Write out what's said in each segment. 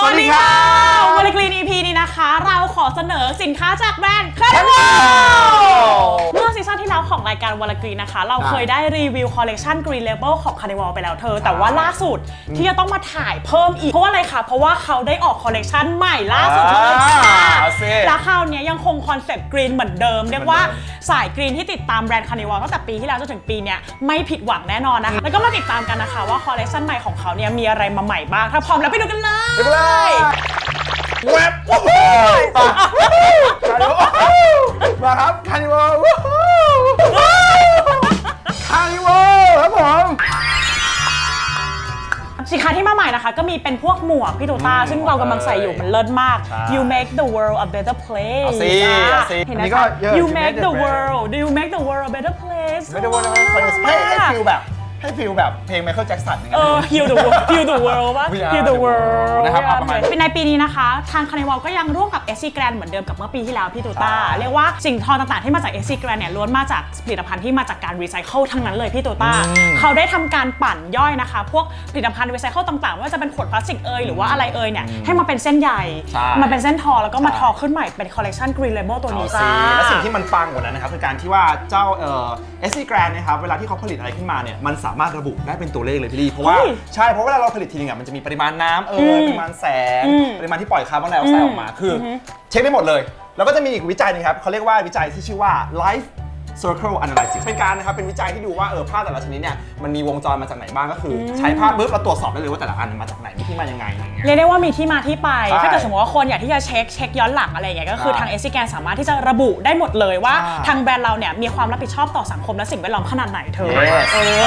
สวัสดีค่ะวันคลีนอีพีนี้นะคะ เราขอเสนอสินค้าจากแบรนด์คาร์ รายการวอลกรีนะคะ เราเคยได้รีวิวคอลเลกชัน Green Label ของ Carnival ไปแล้วเธอ แต่ว่าล่าสุดที่จะต้องมาถ่ายเพิ่มอีก เพราะว่าอะไรคะ เพราะว่าเขาได้ออกคอลเลกชันใหม่ล่าสุดเลยค่ะอ่าเอาสิ แล้วคราวเนี้ยยังคงคอนเซ็ปต์กรีนเหมือนเดิม เรียกว่าเหมือนเดิมสายกรีนที่ติดตามแบรนด์ Carnival ตั้งแต่ปีที่แล้วจนถึงปีเนี้ยไม่ผิดหวังแน่นอนนะคะแล้วก็มาติดตามกันนะคะว่าคอลเลกชันใหม่ของเขาเนี่ยมีอะไรมาใหม่บ้างถ้าพร้อมแล้วไปดูกันเลย ไปเลยเว็บโอ้โก็มีเป็นพวกหมวกพี่ตูต้าอืมซึ่งเรากำลังใส่อยู่มันเลิศมาก ใช่ You make the world a better place เอาสิอะเอาสิ เห็นไหอัมนนี้ก็คะ เยอะ You You make make the the world Do you make the world a better place ไม่ได้ว่าไม่ให้ให้ฟิลแบบ ให้ฟิลแบบเพลงไมเคิลแจ็คสันอย่างเอเงี้อ heal the world heal the world ว่า We are heal the the world world นะครับเอาประมาณเป็นในปีนี้นะคะ ทางคานิวัลก็ยังร่วมกับ SC Grand เหมือนเดิมกับเมื่อปีที่แล้วพี่ตูต้าใช่เรียกว่าสิ่งทอต่างๆที่มาจาก SC Grand เนี่ยล้วนมาจากผลิตภัณฑ์ที่มาจากการรีไซเคิลทั้งนั้นเลยพี่ตูต้าอืม เขาได้ทำการปั่นย่อยนะคะ พวกผลิตภัณฑ์รีไซเคิลต่างๆไม่ว่าจะเป็นขวดพลาสติกเอยหรือว่าอะไรเอยเนี่ยให้มาเป็นเส้นใยใช่มาเป็นเส้นทอแล้วก็มาใช่ ทอขึ้นใหม่เป็นคอลเลคชัน Green Label ตัวเอานี้สิจ้า และสิ่งที่มันปังกว่านั้นนะครับคือการที่ว่าเจ้าเอ่อ SC Grand นะครับเวลาที่เขาผลิตอะไรขึ้นมาเนี่ยมันสามารถระบุได้เป็นตัวเลขเลยพี่ลี่เพราะว่าเฮ้ยใช่เพราะเวลาเราผลิตทีนึงอะมันจะมีปริมาณน้ำเอ่อืยมปริมาณแสงอืมปริมาณที่ปล่อยคาร์บอนไดออกไซด์ออกมาคืออเช็คได้หมดเลย แล้วก็จะมีอีกวิจัยหนึงครับเขาเรียกว่าวิจัยที่ชื่อว่า Life Circle Analysis เป็นการนะครับเป็นวิจัยที่ดูว่าเออผ้าแต่ละชนิดเนี่ยมันมีวงจรมาจากไหนบ้างก็คืออใช้ผ้าปุ๊บเราตรวจสอบได้เลยว่าแต่ละอันมาจากไหนมีที่มายังไงอะไรเงี้ย เรียกได้ว่ามีที่มาที่ไป ใช่ถ้าเกิดสมมติว่าคนอยากที่จะเช็คเช็คย้อนหลังอะไรอย่างเงี้ยก็คือใช่ทางเอซิแกนสามารถที่จะระบุได้หมดเลยว่า ใช่ ทางแบรนด์เราเนี่ยมีความรับผิดชอบต่อสังคมและสิ่งแวดล้อมขนาดไหนเธอ Yes เออ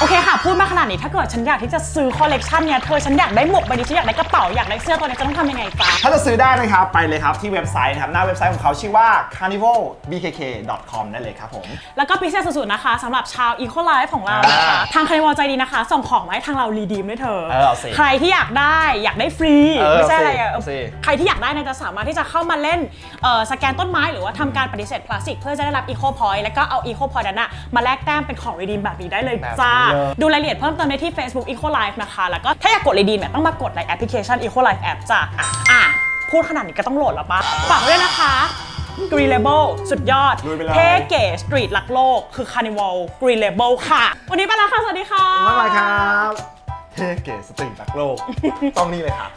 โอเคค่ะ พูดมาขนาดนี้ถ้าเกิดฉันอยากที่จะซื้อคอลเลกชันเนี่ยเธอฉันอยากได้หมวกใบนี้ฉันอยากได้กระเป๋าอยากได้เสื้อตัวนี้จะต้องทำยังไงจ๊ะ ถ้าจะซื้อได้นะครับ ไปเลยครับ ที่เว็บไซต์นะครับ หน้าเว็บไซต์ของเขาชื่อว่า carnivalbkk.com ได้เลยครับผมแล้วก็พิเศษสุดๆนะคะสำหรับชาว Eco Life ของเรานะคะ อ่าทางคานิวอลใจดีนะคะ ส่งของมาให้ทางเรารีดีมด้วยเธอ เออเอาสิใครที่อยากได้อยากได้ฟรี เออไม่ใช่อะไรอะเอาสิใครที่อยากได้เนี่ยจะสามารถที่จะเข้ามาเล่นเอ่อสแกนต้นไม้หรือว่าทำการปฏิเสธพลาสติก เพื่อจะได้รับ Eco Point แล้วก็เอา Eco Point นั้นนะมาแลกแต้มเป็นของรีดีมแบบนี้ได้เลยแบบนี้จ้า เลย ดูรายละเอียดเพิ่มเติมได้ที่ Facebook Eco Life นะคะ แล้วก็ถ้าอยากกดรีดีมเนี่ยต้องมากดในแอปพลิเคชัน Eco Life App จ้ะอะอะพูดขนาดนี้ก็ต้องโหลดแล้วปะฝากไว้ด้วยนะคะ Green Label สุดยอดลุยไปเลย เท่เก๋สตรีทรักโลก คือ Carnival Green Label ค่ะ วันนี้ไปแล้วค่ะ สวัสดีค่ะ บ๊ายบายครับ เท่เก๋สตรีทรักโลก ต้องนี่เลยครับ